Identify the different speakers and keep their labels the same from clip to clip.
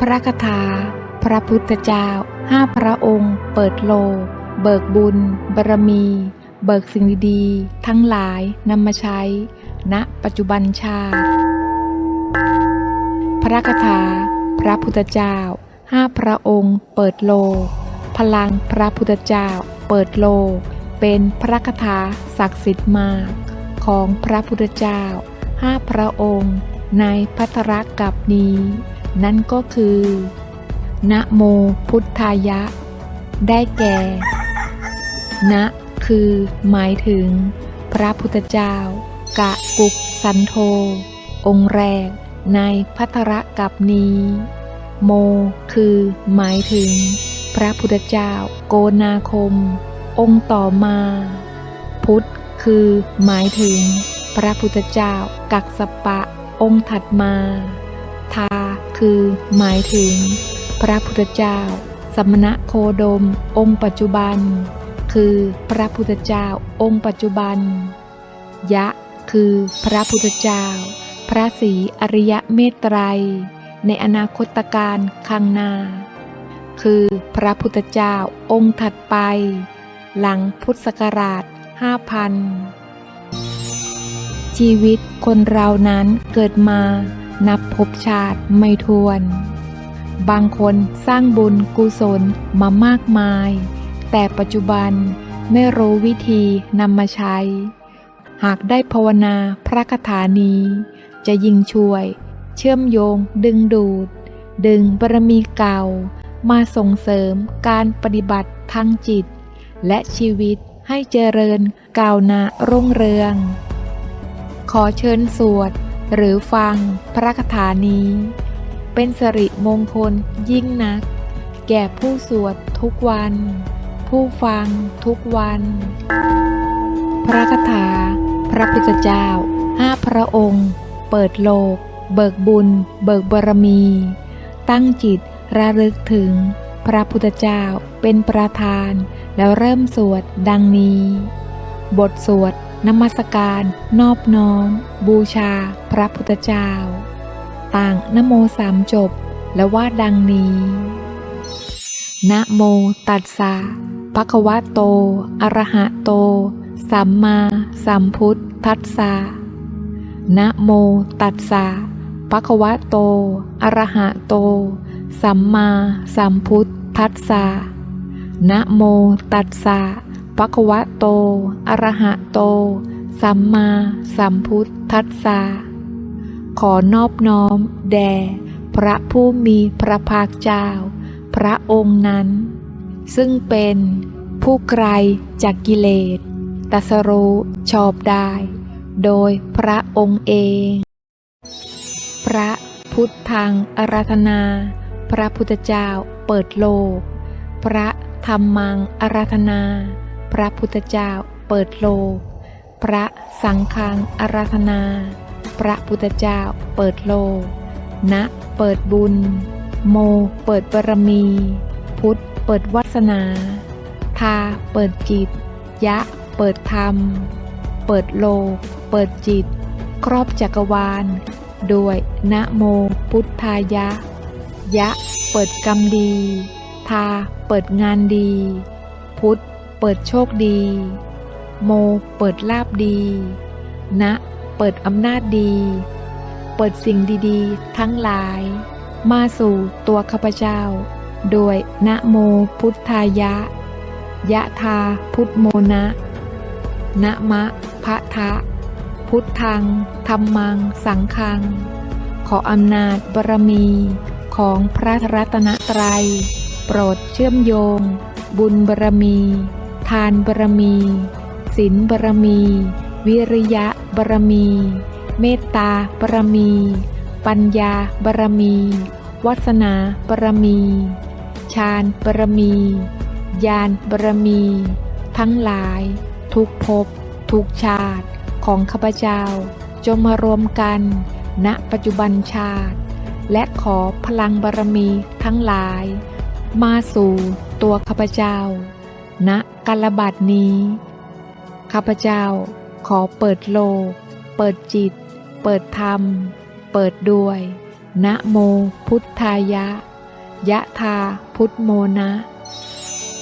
Speaker 1: พระคาถา พระพุทธเจ้าห้าพระองค์ เปิดโลกเบิกบุญบารมี เบิกสิ่งดีๆ ทั้งหลายนำมาใช้ ณ ปัจจุบันชาติ พระคาถา พระพุทธเจ้าห้าพระองค์ เปิดโลกพลังพระพุทธเจ้า เปิดโลกเป็นพระคาถาศักดิ์สิทธิ์มาก ของพระพุทธเจ้าห้าพระองค์ ในพัทรกับนี้ นั่นก็คือ นะโมพุทธายะ ได้แก่ นะคือ หมายถึง พระพุทธเจ้า กะกุกสันโธองค์แรก ในพัทรกับนี้ โม คือ หมายถึง พระพุทธเจ้า โกนาคม องค์ต่อมา พุทธคือ หมายถึง พระพุทธเจ้า กักสปะ องค์ถัดมา ทา คือ หมายถึง พระพุทธเจ้า สมณะโคดม องค์ปัจจุบัน คือพระพุทธเจ้าองค์ปัจจุบัน ยะ คือพระพุทธเจ้า พระศรีอริยเมตไตร ในอนาคตการข้างหน้า คือพระพุทธเจ้าองค์ถัดไป หลังพุทธศักราช5,000ชีวิตคนเรานั้นเกิดมา นับภพชาติไม่ทวน บางคนสร้างบุญกุศลมามากมาย แต่ปัจจุบันไม่รู้วิธีนำมาใช้ หากได้ภาวนาพระคาถานี้ จะยิ่งช่วย เชื่อมโยง ดึงดูด ดึงบารมีเก่า มาส่งเสริมการปฏิบัติทางจิต และชีวิตให้เจริญก้าวหน้ารุ่งเรือง ขอเชิญสวด หรือฟังพระคาถานี้ เป็นสิริมงคลยิ่งนัก แก่ผู้สวดทุกวัน ผู้ฟังทุกวัน พระคาถา พระพุทธเจ้าห้าพระองค์ เปิดโลก เบิกบุญ เบิกบารมี ตั้งจิตระลึกถึง พระพุทธเจ้าเป็นประธาน แล้วเริ่มสวดดังนี้ บทสวด นมัสการนอบน้อม บูชา พระพุทธเจ้า ต่างนโมสามจบ และว่าดังนี้นะโมตัสสะภะคะวะโต อะระหะโต สัมมาสัมพุทธัสสะนะโมตัสสะภะคะวะโต อะระหะโต สัมมาสัมพุทธัสสะนะโมตัสสะ ภะควะโต อรหะโต สัมมาสัมพุทธัสสะขอนอบน้อม แด่พระผู้มีพระภาคเจ้า พระองค์นั้น ซึ่งเป็นผู้ไกลจากกิเลสตัสรู้ชอบได้ โดยพระองค์เอง พระพุทธังอาราธนา พระพุทธเจ้าเปิดโลก พระธรรมังอาราธนา พระพุทธเจ้าเปิดโล พระสังฆังอาราธนา พระพุทธเจ้าเปิดโลกนะเปิดบุญ โม เปิดบารมี พุทธเปิดวาสนา ทา เปิดจิต ยะ เปิดธรรม เปิดโล เปิดจิต ครอบจักรวาล ด้วยนะโมพุทธายะ ยะ เปิดกรรมดี ทา เปิดงานดี พุทธ เปิดโชคดี โม เปิดลาบดี นะ เปิดอำนาจดี เปิดสิ่งดีๆ ทั้งหลาย มาสู่ตัวข้าพเจ้า โดยนะโมพุทธายะ ยะทาพุทโมนะ นะมะพะทะ พุทธังธรรมัง สังฆัง ขออำนาจบารมีของพระรัตนตรัย โปรดเชื่อมโยง บุญบารมี ทานบารมี ศีลบารมี วิริยะบารมี เมตตาบารมี ปัญญาบารมีวัสนาบารมีฌานบารมีญาณบารมี ทั้งหลาย ทุกภพทุกชาติของข้าพเจ้า จงมารวมกัน ณปัจจุบันชาติ และขอพลังบารมีทั้งหลาย มาสู่ตัวข้าพเจ้า ณกัลบัดนี้ ข้าพเจ้าขอเปิดโลก เปิดจิต เปิดธรรม เปิดด้วย นะโมพุทธายะ ยะธาพุทโมนะ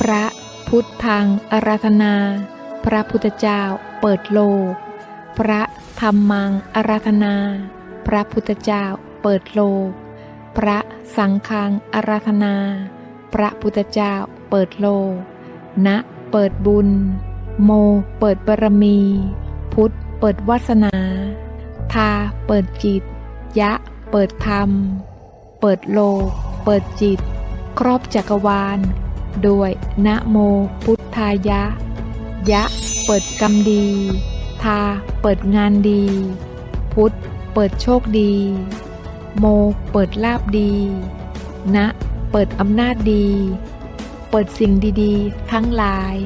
Speaker 1: พระพุทธังอาราธนา พระพุทธเจ้าเปิดโลก พระธรรมังอาราธนา พระพุทธเจ้าเปิดโลก พระสังฆังอาราธนา พระพุทธเจ้าเปิดโลก นะเปิดบุญ โม เปิดบารมี พุทธ เปิดวาสนา ทา เปิดจิต ยะ เปิดธรรม เปิดโลก เปิดจิต ครอบจักรวาล ด้วยนะโมพุทธายะ ยะ เปิดกรรมดี ทา เปิดงานดี พุทธ เปิดโชคดี โม เปิดลาบดี นะ เปิดอำนาจดี ปิดสิ่งดีๆ ทั้งหลาย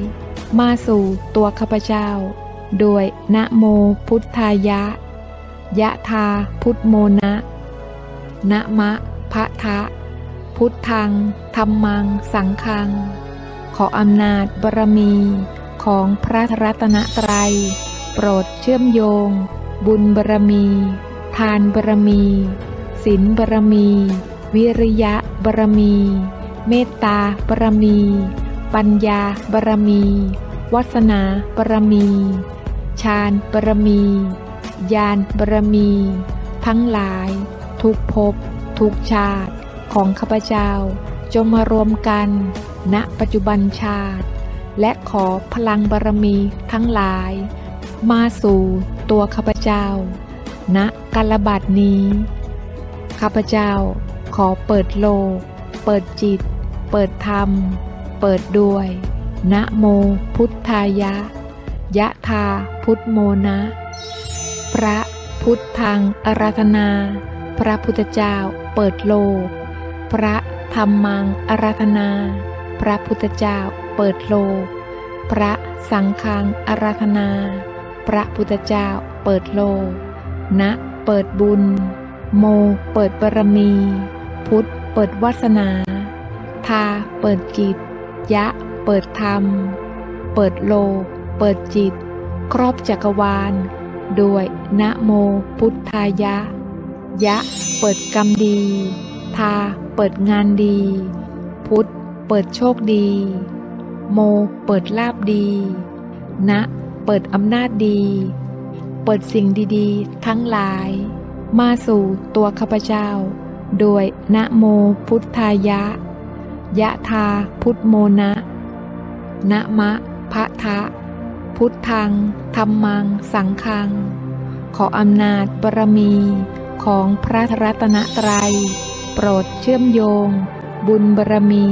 Speaker 1: มาสู่ตัวข้าพเจ้า โดยนะโมพุทธายะ ยะทาพุทโมนะนะมะพะทะ พุทธังธรรมัง สังฆัง ขออำนาจบารมีของพระรัตนตรัย โปรดเชื่อมโยง บุญบารมี ทานบารมีศีลบารมี วิริยะบารมี เมตตาบารมี ปัญญาบารมีวัสนาบารมีฌานบารมีญาณบารมี ทั้งหลาย ทุกภพทุกชาติของข้าพเจ้า จงมารวมกัน ณปัจจุบันชาติ และขอพลังบารมีทั้งหลาย มาสู่ตัวข้าพเจ้า ณกาลบัดนี้ ข้าพเจ้าขอเปิดโลก เปิดจิต เปิดธรรม เปิดด้วย นะโมพุทธายะ ยะธาพุทโมนะ พระพุทธังอาราธนา พระพุทธเจ้าเปิดโลก พระธรรมังอาราธนา พระพุทธเจ้าเปิดโลก พระสังฆังอาราธนา พระพุทธเจ้าเปิดโลก นะเปิดบุญ โมเปิดบารมี พุทธเปิดวาสนา ทา เปิดจิต ยะ เปิดธรรม เปิดโล เปิดจิต ครอบจักรวาล ด้วยนะโมพุทธายะ ยะ เปิดกรรมดี ทา เปิดงานดี พุทธ เปิดโชคดี โม เปิดลาบดี นะ เปิดอำนาจดี เปิดสิ่งดีๆ ทั้งหลาย มาสู่ตัวข้าพเจ้าโดยนะโมพุทธายะ ยะทาพุทโมนะนะมะพะทะ พุทธังธรรมัง สังฆัง ขออำนาจบารมีของพระรัตนตรัย โปรดเชื่อมโยง บุญบารมี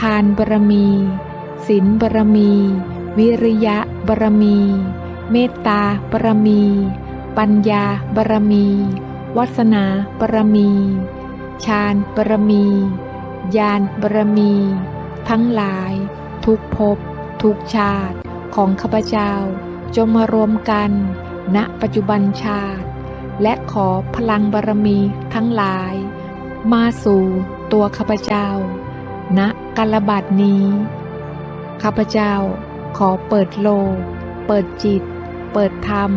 Speaker 1: ทานบารมีศีลบารมี วิริยะบารมี เมตตาบารมี ปัญญาบารมี วัสนาบารมี ฌานบารมี ญาณบารมี ทั้งหลาย ทุกภพทุกชาติของข้าพเจ้า จงมารวมกัน ณปัจจุบันชาติ และขอพลังบารมีทั้งหลาย มาสู่ตัวข้าพเจ้า ณกาลบัดนี้ข้าพเจ้าขอเปิดโลก เปิดจิต เปิดธรรม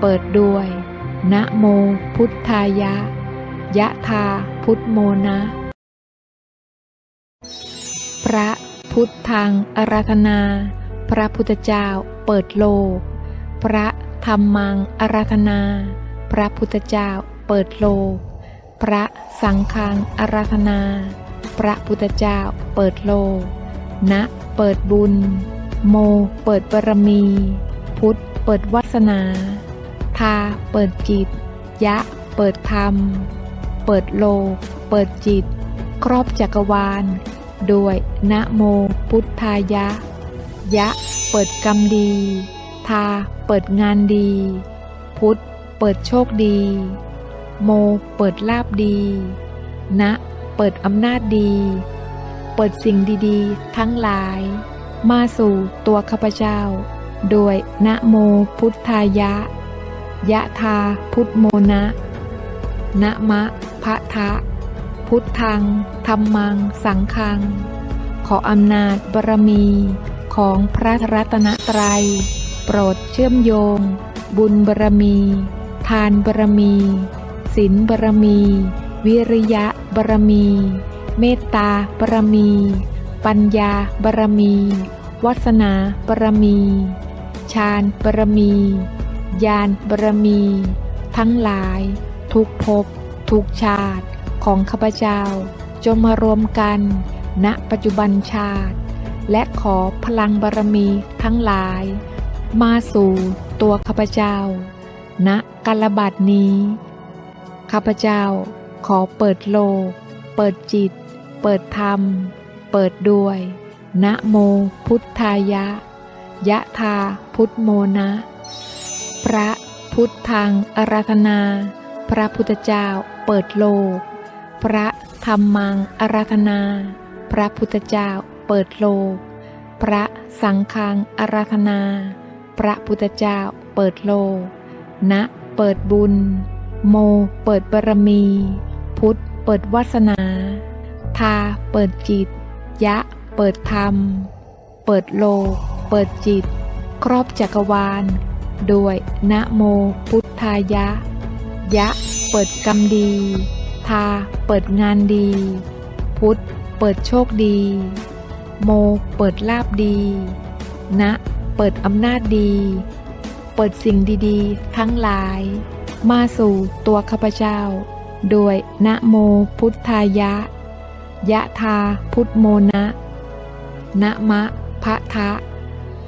Speaker 1: เปิดด้วย นะโมพุทธายะ ยะธาพุทโมนะ ระพุทธังอาราธนา พระพุทธเจ้าเปิดโลก พระธรรมังอาราธนา พระพุทธเจ้าเปิดโลก พระสังฆังอาราธนา พระพุทธเจ้าเปิดโลกนะเปิดบุญ โมเปิดบารมี พุทธเปิดวาสนาทาเปิดจิต ยะ เปิดธรรม เปิดโลก เปิดจิต ครอบจักรวาล ด้วยนะโมพุทธายะ ยะเปิดกรรมดี ทาเปิดงานดี พุทธเปิดโชคดี โมเปิดลาบดี นะเปิดอำนาจดี เปิดสิ่งดีๆ ทั้งหลาย มาสู่ตัวข้าพเจ้า โดยนะโมพุทธายะ ยะทาพุทโมนะนะมะพะทะ พุทธังธรรมัง สังฆัง ขออำนาจบารมีของพระรัตนตรัย โปรดเชื่อมโยง บุญบารมี ทานบารมีศีลบารมี วิริยะบารมีเเมตตาบารมี ปัญญาบารมีวัสนาบารมีฌานบารมีญาณบารมี ทั้งหลาย ทุกภพทุกชาติ ของข้าพเจ้า จงมารวมกัน ณปัจจุบันชาติ และขอพลังบารมีทั้งหลาย มาสู่ตัวข้าพเจ้า ณกาลบัดนี้ ข้าพเจ้าขอเปิดโลก เปิดจิต เปิดธรรม เปิดด้วย นะโมพุทธายะ ยะธาพุทธโมนะ พระพุทธังอาราธนา พระพุทธเจ้าเปิดโลก พระธรรมังอาราธนา พระพุทธเจ้าเปิดโลก พระสังฆังอาราธนา พระพุทธเจ้าเปิดโลกนะเปิดบุญ โมเปิดบารมี พุทธเปิดวาสนา ทาเปิดจิต ยะเปิดธรรม เปิดโลก เปิดจิต ครอบจักรวาล ด้วยนะโมพุทธายะ ยะเปิดกรรมดี ทาเปิดงานดี พุทธเปิดโชคดี โม เปิดลาบดีนะเปิดอำนาจดี เปิดสิ่งดีๆ ทั้งหลาย มาสู่ตัวข้าพเจ้า โดยนะโมพุทธายะ ยะทาพุทโมนะนะมะพะทะ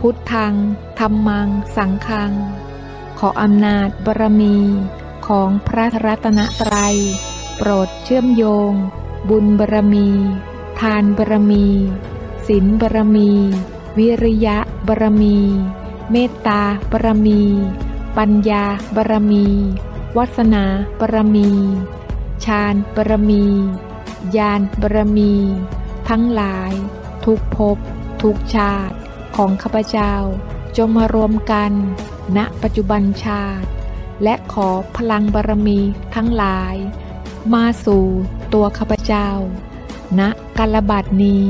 Speaker 1: พุทธังธรรมัง สังฆัง ขออำนาจบารมีของพระรัตนตรัย ปรดเชื่อมโยง บุญบารมี ทานบารมีศีลบารมี วิริยะบารมี เมตตาบารมี ปัญญาบารมีวัสนาบารมีฌานบารมีญาณบารมี ทั้งหลาย ทุกภพทุกชาติของข้าพเจ้า จงมารวมกัน ณปัจจุบันชาติ และขอพลังบารมีทั้งหลาย มาสู่ตัวข้าพเจ้า ณกาลบัดนี้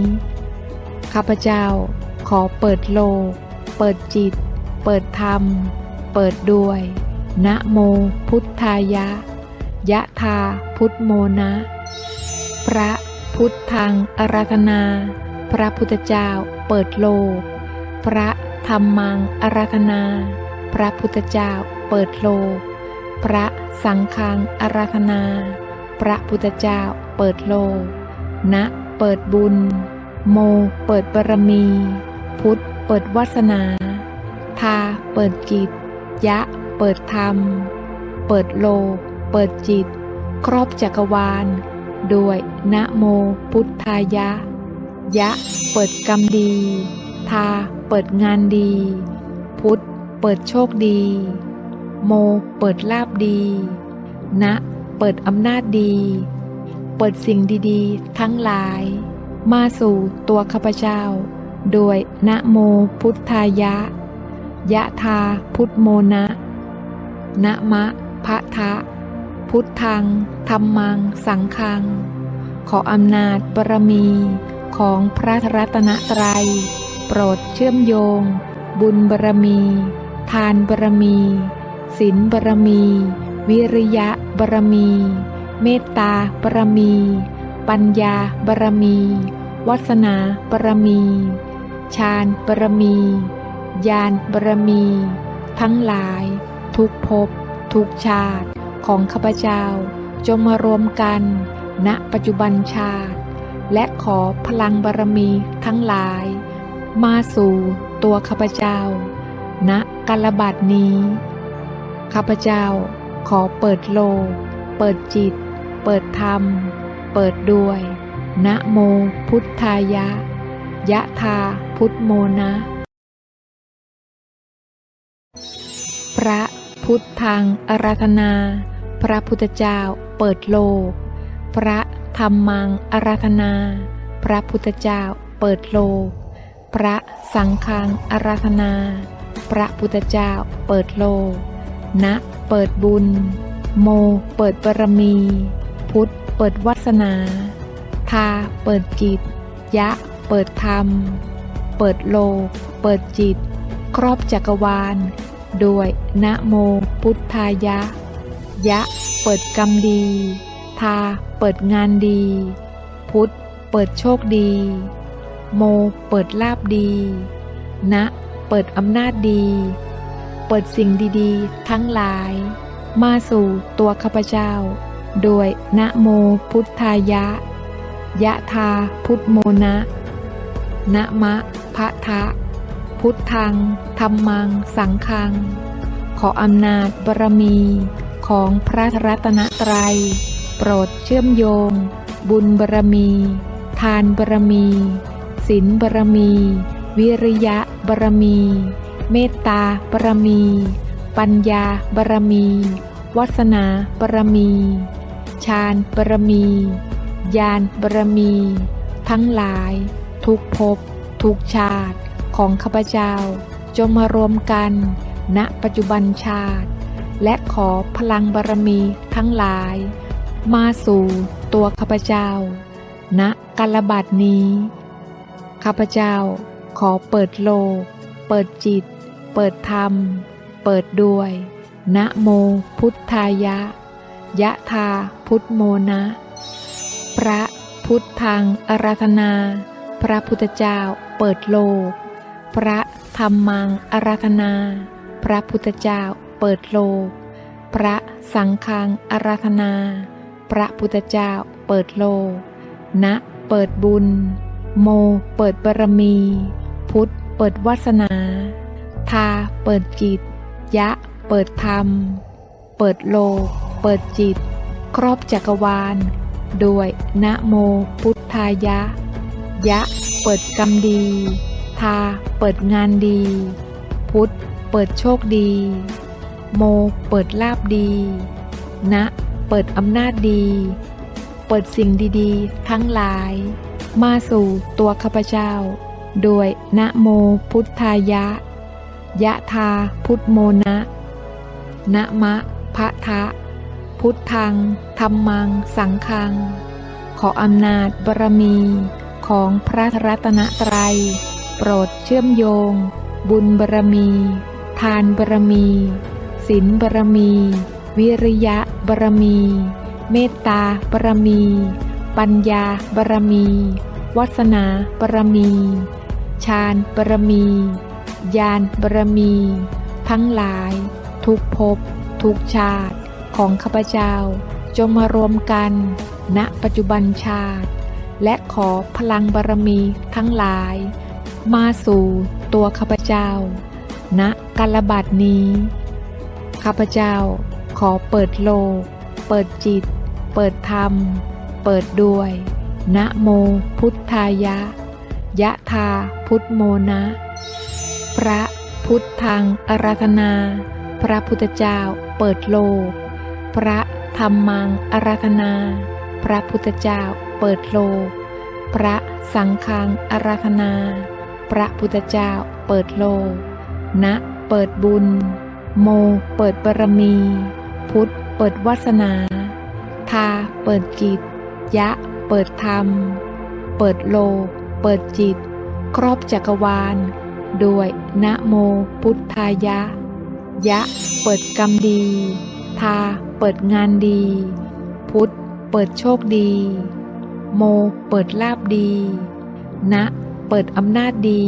Speaker 1: ข้าพเจ้าขอเปิดโลก เปิดจิต เปิดธรรม เปิดด้วย นะโมพุทธายะ ยะธาพุทโมนะ พระพุทธังอาราธนา พระพุทธเจ้าเปิดโลก พระธรรมังอาราธนา พระพุทธเจ้าเปิดโลก พระสังฆังอาราธนา พระพุทธเจ้า เปิดโลนะ เปิดบุญ โม เปิดบารมี พุทธ เปิดวาสนา ทา เปิดจิต ยะ เปิดธรรม เปิดโล เปิดจิต ครอบจักรวาล ด้วยนะโมพุทธายะ ยะ เปิดกรรมดี ทา เปิดงานดี พุทธ เปิดโชคดี โม เปิดลาบดี นะ เปิดอำนาจดี เปิดสิ่งดีๆ ทั้งหลาย มาสู่ตัวข้าพเจ้า โดยนะโมพุทธายะ ยะทาพุทโมนะนะมะพะทะ พุทธังธรรมัง สังฆัง ขออำนาจบารมีของพระรัตนตรัย โปรดเชื่อมโยง บุญบารมี ทานบารมีศีลบารมี วิริยะบารมี เมตตาบารมี ปัญญาบารมีวัสนาบารมีฌานบารมีญาณบารมี ทั้งหลาย ทุกภพทุกชาติของข้าพเจ้า จงมารวมกัน ณปัจจุบันชาติ และขอพลังบารมีทั้งหลาย มาสู่ตัวข้าพเจ้า ณกาลบัดนี้ข้าพเจ้า ขอเปิดโลก เปิดจิต เปิดธรรม เปิดด้วย นะโมพุทธายะ ยะธาพุทโมนะ พระพุทธังอาราธนา พระพุทธเจ้าเปิดโลก พระธรรมังอาราธนา พระพุทธเจ้าเปิดโลก พระสังฆังอาราธนา พระพุทธเจ้าเปิดโลก นะเปิดบุญ โม เปิดบารมี พุทธ เปิดวัสนาทาเปิดจิต ยะ เปิดธรรม เปิดโลก เปิดจิต ครอบจักรวาล ด้วยนะโมพุทธายะ ยะ เปิดกรรมดี ทา เปิดงานดี พุทธ เปิดโชคดี โม เปิดลาบดี นะ เปิดอำนาจดี ปิดสิ่งดีๆ ทั้งหลาย มาสู่ตัวข้าพเจ้า โดยนะโมพุทธายะ ยะทาพุทโมนะนะมะพะทะ พุทธังธรรมัง สังฆัง ขออำนาจบารมีของพระรัตนตรัย โปรดเชื่อมโยง บุญบารมี ทานบารมีศีลบารมี วิริยะบารมี เมตตาบารมี ปัญญาบารมีวัสนาบารมีฌานบารมีญาณบารมี ทั้งหลาย ทุกภพทุกชาติของข้าพเจ้า จงมารวมกัน ณปัจจุบันชาติ และขอพลังบารมีทั้งหลาย มาสู่ตัวข้าพเจ้า ณกาลบัดนี้ ข้าพเจ้าขอเปิดโลก เปิดจิต เปิดธรรม เปิดด้วย นะโมพุทธายะ ยะทาพุทโมนะ พระพุทธังอาราธนา พระพุทธเจ้าเปิดโลก พระธรรมังอาราธนา พระพุทธเจ้าเปิดโลก พระสังฆังอาราธนา พระพุทธเจ้าเปิดโลก นะ เปิดบุญ โม เปิดบารมี พุทธ เปิดวาสนา ทาเปิดจิต ยะ เปิดธรรม เปิดโลก เปิดจิต ครอบจักรวาล ด้วยนะโมพุทธายะ ยะ เปิดกรรมดี ทา เปิดงานดี พุทธ เปิดโชคดี โม เปิดลาบดี นะ เปิดอำนาจดี เปิดสิ่งดีๆ ทั้งหลาย มาสู่ตัวข้าพเจ้าโดยนะโมพุทธายะ ยะทาพุทโมนะนะมะพะทะ พุทธังธรรมัง สังฆัง ขออำนาจบารมีของพระรัตนตรัย โปรดเชื่อมโยง บุญบารมี ทานบารมีศีลบารมี วิริยะบารมี เมตตาบารมี ปัญญาบารมี วัสนาบารมี ฌานบารมี ญาณบารมี ทั้งหลาย ทุกภพทุกชาติของข้าพเจ้า จงมารวมกัน ณปัจจุบันชาติ และขอพลังบารมีทั้งหลาย มาสู่ตัวข้าพเจ้า ณกาลบัดนี้ ข้าพเจ้าขอเปิดโลก เปิดจิต เปิดธรรม เปิดด้วย นะโมพุทธายะ ยะทาพุทโมนะ ระพุทธังอาราธนา พระพุทธเจ้าเปิดโลก พระธรรมังอาราธนา พระพุทธเจ้าเปิดโลก พระสังฆังอาราธนา พระพุทธเจ้าเปิดโลกนะเปิดบุญ โมเปิดบารมี พุทธเปิดวาสนา ทาเปิดจิต ยะเปิดธรรม เปิดโลก เปิดจิต ครอบจักรวาล ด้วยนะโมพุทธายะ ยะเปิดกรรมดี ทาเปิดงานดี พุทธเปิดโชคดี โมเปิดลาบดี นะเปิดอำนาจดี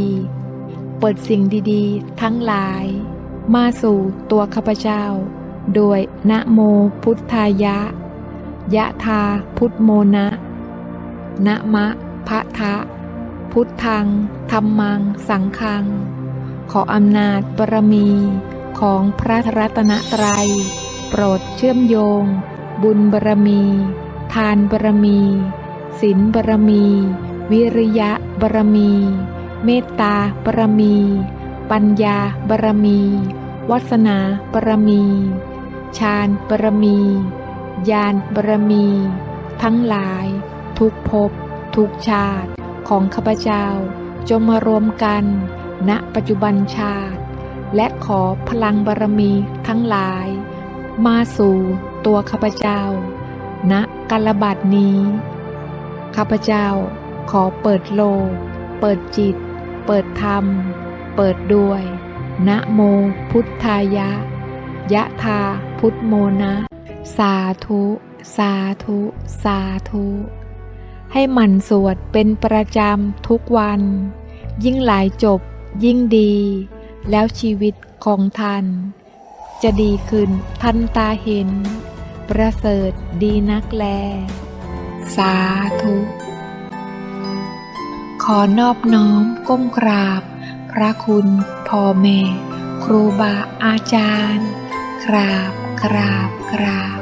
Speaker 1: เปิดสิ่งดีๆ ทั้งหลาย มาสู่ตัวข้าพเจ้าโดยนะโมพุทธายะ ยะทาพุทโมนะนะมะพะทะ พุทธังธรรมัง สังฆัง ขออำนาจบารมีของพระรัตนตรัย โปรดเชื่อมโยง บุญบารมี ทานบารมีศีลบารมี วิริยะบารมี เมตตาบารมี ปัญญาบารมีวัสนาบารมีฌานบารมีญาณบารมี ทั้งหลาย ทุกภพทุกชาติ ของข้าพเจ้าจงมารวมกัน ณปัจจุบันชาติ และขอพลังบารมีทั้งหลาย มาสู่ตัวข้าพเจ้า ณกาลบัดนี้ ข้าพเจ้าขอเปิดโลก เปิดจิต เปิดธรรม เปิดด้วย นะโมพุทธายะ ยะทาพุทโมนะ สาธุ สาธุ สาธุ ให้หมั่นสวดเป็นประจำทุกวัน ยิ่งหลายจบยิ่งดี แล้วชีวิตของท่าน จะดีขึ้นทันตาเห็น ประเสริฐดีนักแล สาธุ ขอนอบน้อมก้มกราบ พระคุณพ่อแม่ ครูบาอาจารย์ กราบกราบกราบ